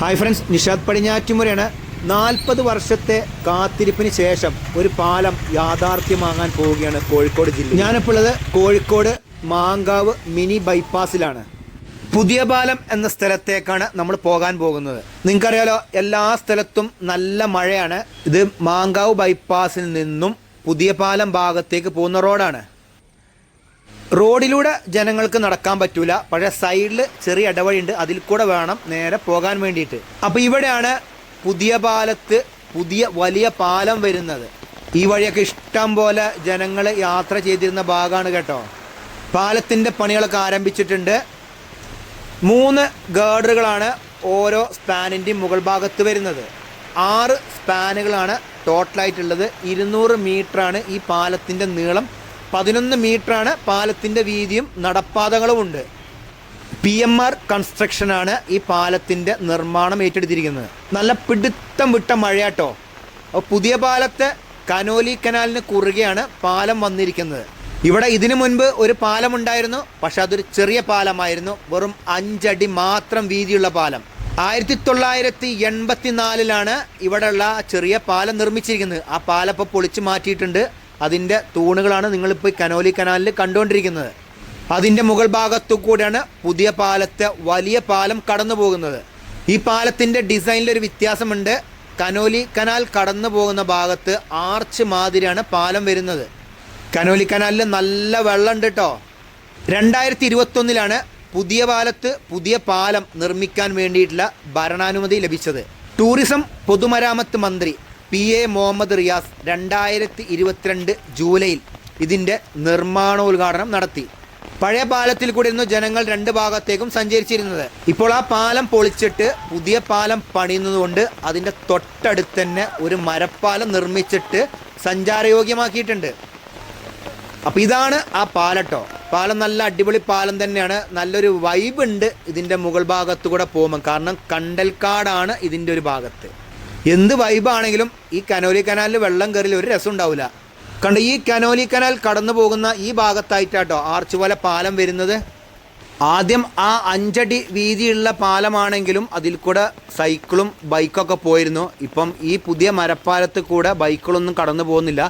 Hi friends Nishad പടിഞ്ഞാറ്റുമുറയാണ് നാൽപ്പത് വർഷത്തെ കാത്തിരിപ്പിന് ശേഷം ഒരു പാലം യാഥാർത്ഥ്യമാകാൻ പോവുകയാണ് കോഴിക്കോട് ജില്ല. ഞാനിപ്പോൾ ഉള്ളത് കോഴിക്കോട് മാങ്കാവ് മിനി ബൈപ്പാസിലാണ്. പുതിയ പാലം എന്ന സ്ഥലത്തേക്കാണ് നമ്മൾ പോകാൻ പോകുന്നത്. നിങ്ങൾക്കറിയാലോ എല്ലാ സ്ഥലത്തും നല്ല മഴയാണ്. ഇത് മാങ്കാവ് ബൈപ്പാസിൽ നിന്നും പുതിയ പാലം ഭാഗത്തേക്ക് പോകുന്ന റോഡാണ്. റോഡിലൂടെ ജനങ്ങൾക്ക് നടക്കാൻ പറ്റൂല. പക്ഷേ സൈഡിൽ ചെറിയ ഇടവഴിയുണ്ട്. അതിൽ കൂടെ വേണം നേരെ പോകാൻ വേണ്ടിയിട്ട്. അപ്പോൾ ഇവിടെയാണ് പുതിയ പാലത്ത് പുതിയ വലിയ പാലം വരുന്നത്. ഈ വഴിയൊക്കെ ഇഷ്ടം പോലെ ജനങ്ങൾ യാത്ര ചെയ്തിരുന്ന ഭാഗമാണ് കേട്ടോ. പാലത്തിന്റെ പണികളൊക്കെ ആരംഭിച്ചിട്ടുണ്ട്. മൂന്ന് ഗേർഡറുകളാണ് ഓരോ സ്പാനിന്റെയും മുകൾ ഭാഗത്ത് വരുന്നത്. ആറ് സ്പാനുകളാണ് ടോട്ടലായിട്ടുള്ളത്. ഇരുന്നൂറ് മീറ്ററാണ് ഈ പാലത്തിന്റെ നീളം. പതിനൊന്ന് മീറ്ററാണ് പാലത്തിന്റെ വീതിയും നടപ്പാതകളുമുണ്ട്. പി എം ആർ കൺസ്ട്രക്ഷനാണ് ഈ പാലത്തിന്റെ നിർമ്മാണം ഏറ്റെടുത്തിരിക്കുന്നത്. നല്ല പിടുത്തം വിട്ട മഴയാട്ടോ. പുതിയ പാലത്ത് കനോലി കനാലിന് കുറുകെയാണ് പാലം വന്നിരിക്കുന്നത്. ഇവിടെ ഇതിനു മുൻപ് ഒരു പാലം ഉണ്ടായിരുന്നു പക്ഷെ അതൊരു ചെറിയ പാലമായിരുന്നു. വെറും അഞ്ചടി മാത്രം വീതിയുള്ള പാലം. ആയിരത്തി തൊള്ളായിരത്തി എൺപത്തി നാലിലാണ് ഇവിടെയുള്ള ചെറിയ പാലം നിർമ്മിച്ചിരിക്കുന്നത്. ആ പാലം ഇപ്പോൾ പൊളിച്ചു മാറ്റിയിട്ടുണ്ട്. അതിന്റെ തൂണുകളാണ് നിങ്ങളിപ്പോൾ കനോലി കനാലിൽ കണ്ടുകൊണ്ടിരിക്കുന്നത് അതിന്റെ മുകൾ ഭാഗത്തു കൂടെയാണ് പുതിയ പാലത്തെ വലിയ പാലം കടന്നു പോകുന്നത് ഈ പാലത്തിന്റെ ഡിസൈനിലൊരു വ്യത്യാസമുണ്ട്. കനോലി കനാൽ കടന്നു പോകുന്ന ഭാഗത്ത് ആർച്ച് മാതിരിയാണ് പാലം വരുന്നത്. കനോലി കനാലിൽ നല്ല വെള്ളമുണ്ട് കേട്ടോ രണ്ടായിരത്തി ഇരുപത്തൊന്നിലാണ് പുതിയ പാലത്ത് പുതിയ പാലം നിർമ്മിക്കാൻ വേണ്ടിയിട്ടുള്ള ഭരണാനുമതി ലഭിച്ചത്. ടൂറിസം പൊതുമരാമത്ത് മന്ത്രി പി എ മുഹമ്മദ് റിയാസ് രണ്ടായിരത്തി ഇരുപത്തിരണ്ട് ജൂലൈയിൽ ഇതിന്റെ നിർമ്മാണോദ്ഘാടനം നടത്തി. പഴയ പാലത്തിൽ കൂടി ഇരുന്നു ജനങ്ങൾ രണ്ട് ഭാഗത്തേക്കും സഞ്ചരിച്ചിരുന്നത്. ഇപ്പോൾ ആ പാലം പൊളിച്ചിട്ട് പുതിയ പാലം പണിയുന്നതുകൊണ്ട് അതിന്റെ തൊട്ടടുത്ത് തന്നെ ഒരു മരപ്പാലം നിർമ്മിച്ചിട്ട് സഞ്ചാരയോഗ്യമാക്കിയിട്ടുണ്ട്. അപ്പോൾ ഇതാണ് ആ പാലട്ടോ പാലം നല്ല അടിപൊളി പാലം തന്നെയാണ്. നല്ലൊരു വൈബ് ഉണ്ട് ഇതിന്റെ മുകൾ ഭാഗത്ത് കൂടെ പോകുമ്പോൾ കാരണം കണ്ടൽക്കാടാണ് ഇതിന്റെ ഒരു ഭാഗത്ത്. എന്ത് വൈബാണെങ്കിലും ഈ കനോലി കനാലിൽ വെള്ളം കയറിൽ ഒരു രസം ഉണ്ടാവില്ല കണ്ട ഈ കനോലി കനാൽ കടന്നു പോകുന്ന ഈ ഭാഗത്തായിട്ടാട്ടോ ആർച്ച് പോലെ പാലം വരുന്നത്. ആദ്യം ആ അഞ്ചടി വീതിയുള്ള പാലമാണെങ്കിലും അതിൽ കൂടെ സൈക്കിളും ബൈക്കൊക്കെ പോയിരുന്നു. ഇപ്പം ഈ പുതിയ മരപ്പാലത്ത് കൂടെ ബൈക്കുകളൊന്നും കടന്നു പോകുന്നില്ല.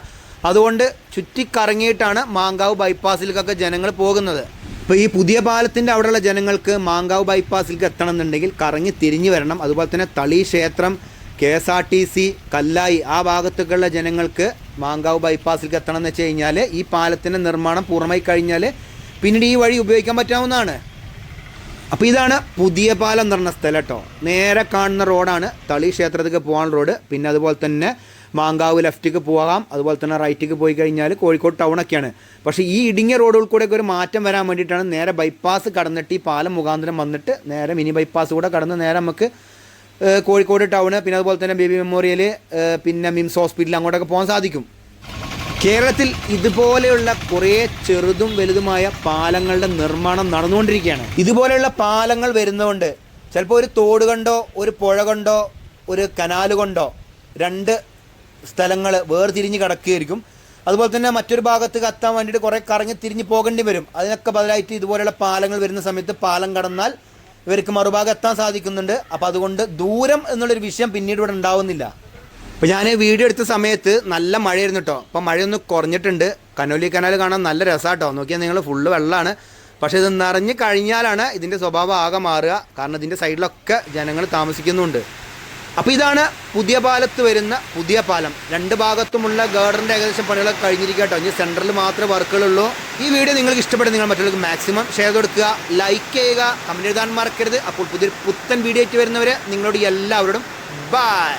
അതുകൊണ്ട് ചുറ്റിക്കറങ്ങിയിട്ടാണ് മാങ്കാവ് ബൈപ്പാസിലേക്കൊക്കെ ജനങ്ങൾ പോകുന്നത്. ഇപ്പോൾ ഈ പുതിയ പാലത്തിന്റെ അവിടെയുള്ള ജനങ്ങൾക്ക് മാങ്കാവ് ബൈപ്പാസിലേക്ക് എത്തണം എന്നുണ്ടെങ്കിൽ കറങ്ങി തിരിഞ്ഞു വരണം. അതുപോലെ തന്നെ തളി ക്ഷേത്രം K S R T C Kallai ആ ഭാഗത്തേക്കുള്ള ജനങ്ങൾക്ക് മാങ്കാവ് ബൈപ്പാസിലേക്ക് എത്തണം എന്ന് വെച്ച് കഴിഞ്ഞാൽ ഈ പാലത്തിന്റെ നിർമ്മാണം പൂർണമായി കഴിഞ്ഞാൽ പിന്നീട് ഈ വഴി ഉപയോഗിക്കാൻ പറ്റാവുന്നതാണ്. അപ്പോൾ ഇതാണ് പുതിയ പാലം എന്ന് പറഞ്ഞ സ്ഥലം കേട്ടോ. നേരെ കാണുന്ന റോഡാണ് തളി ക്ഷേത്രത്തിലേക്ക് പോകാൻ റോഡ്. പിന്നെ അതുപോലെ തന്നെ മാങ്കാവ് ലെഫ്റ്റിക്ക് പോകാം. അതുപോലെ തന്നെ റൈറ്റിക്ക് പോയി കഴിഞ്ഞാൽ കോഴിക്കോട് ടൗണൊക്കെയാണ് പക്ഷേ ഈ ഇടുങ്ങിയ റോഡുകൾ കൂടെയൊക്കെ ഒരു മാറ്റം വരാൻ വേണ്ടിയിട്ടാണ് നേരെ ബൈപ്പാസ് കടന്നിട്ട് ഈ പാലം മുഖാന്തരം വന്നിട്ട് നേരെ മിനി ബൈപ്പാസ് കൂടെ കടന്ന് നേരെ നമുക്ക് കോഴിക്കോട് ടൗണ് പിന്നെ അതുപോലെ തന്നെ ബേബി മെമ്മോറിയൽ പിന്നെ മിംസ് ഹോസ്പിറ്റൽ അങ്ങോട്ടൊക്കെ പോകാൻ സാധിക്കും. കേരളത്തിൽ ഇതുപോലെയുള്ള കുറേ ചെറുതും വലുതുമായ പാലങ്ങളുടെ നിർമ്മാണം നടന്നുകൊണ്ടിരിക്കുകയാണ്. ഇതുപോലെയുള്ള പാലങ്ങൾ വരുന്നതുകൊണ്ട് ചിലപ്പോൾ ഒരു തോട് കണ്ടോ ഒരു പുഴ കണ്ടോ ഒരു കനാൽ കൊണ്ടോ രണ്ട് സ്ഥലങ്ങൾ വേർതിരിഞ്ഞ് കിടക്കുകയായിരിക്കും. അതുപോലെ തന്നെ മറ്റൊരു ഭാഗത്ത് കത്താൻ വേണ്ടിയിട്ട് കുറേ കറങ്ങി തിരിഞ്ഞ് പോകേണ്ടി വരും. അതിനൊക്കെ ബദലായിട്ട് ഇതുപോലെയുള്ള പാലങ്ങൾ വരുന്ന സമയത്ത് പാലം കടന്നാൽ ഇവർക്ക് മറുഭാഗം എത്താൻ സാധിക്കുന്നുണ്ട്. അപ്പോൾ അതുകൊണ്ട് ദൂരം എന്നുള്ളൊരു വിഷയം പിന്നീട് ഇവിടെ ഉണ്ടാവുന്നില്ല. അപ്പോൾ ഞാൻ വീഡിയോ എടുത്ത സമയത്ത് നല്ല മഴയായിരുന്നു കേട്ടോ അപ്പോൾ മഴയൊന്ന് കുറഞ്ഞിട്ടുണ്ട്. കനോലി കനാൽ കാണാൻ നല്ല രസമാട്ടോ നോക്കിയാൽ നിങ്ങൾ ഫുള്ള് വെള്ളമാണ്. പക്ഷേ ഇത് നിറഞ്ഞു കഴിഞ്ഞാലാണ് ഇതിന്റെ സ്വഭാവം ആകെ മാറുക. കാരണം ഇതിന്റെ സൈഡിലൊക്കെ ജനങ്ങൾ താമസിക്കുന്നുണ്ട്. അപ്പോൾ ഇതാണ് പുതിയ പാലത്ത് വരുന്ന പുതിയ പാലം. രണ്ട് ഭാഗത്തുമുള്ള ഗാർഡറിന്റെ ഏകദേശം പണികളൊക്കെ കഴിഞ്ഞിരിക്കട്ടോ ഇനി സെന്ററിൽ മാത്രമേ വർക്കുകളുള്ളൂ. ഈ വീഡിയോ നിങ്ങൾക്ക് ഇഷ്ടപ്പെടും നിങ്ങൾ മറ്റുള്ളവർക്ക് മാക്സിമം ഷെയർ കൊടുക്കുക ലൈക്ക് ചെയ്യുക കമന്റ് എഴുതാൻ മറക്കരുത്. അപ്പോൾ പുതിയൊരു പുത്തൻ വീഡിയോ ആയിട്ട് വരുന്നവരെ നിങ്ങളോട് എല്ലാവരോടും ബൈ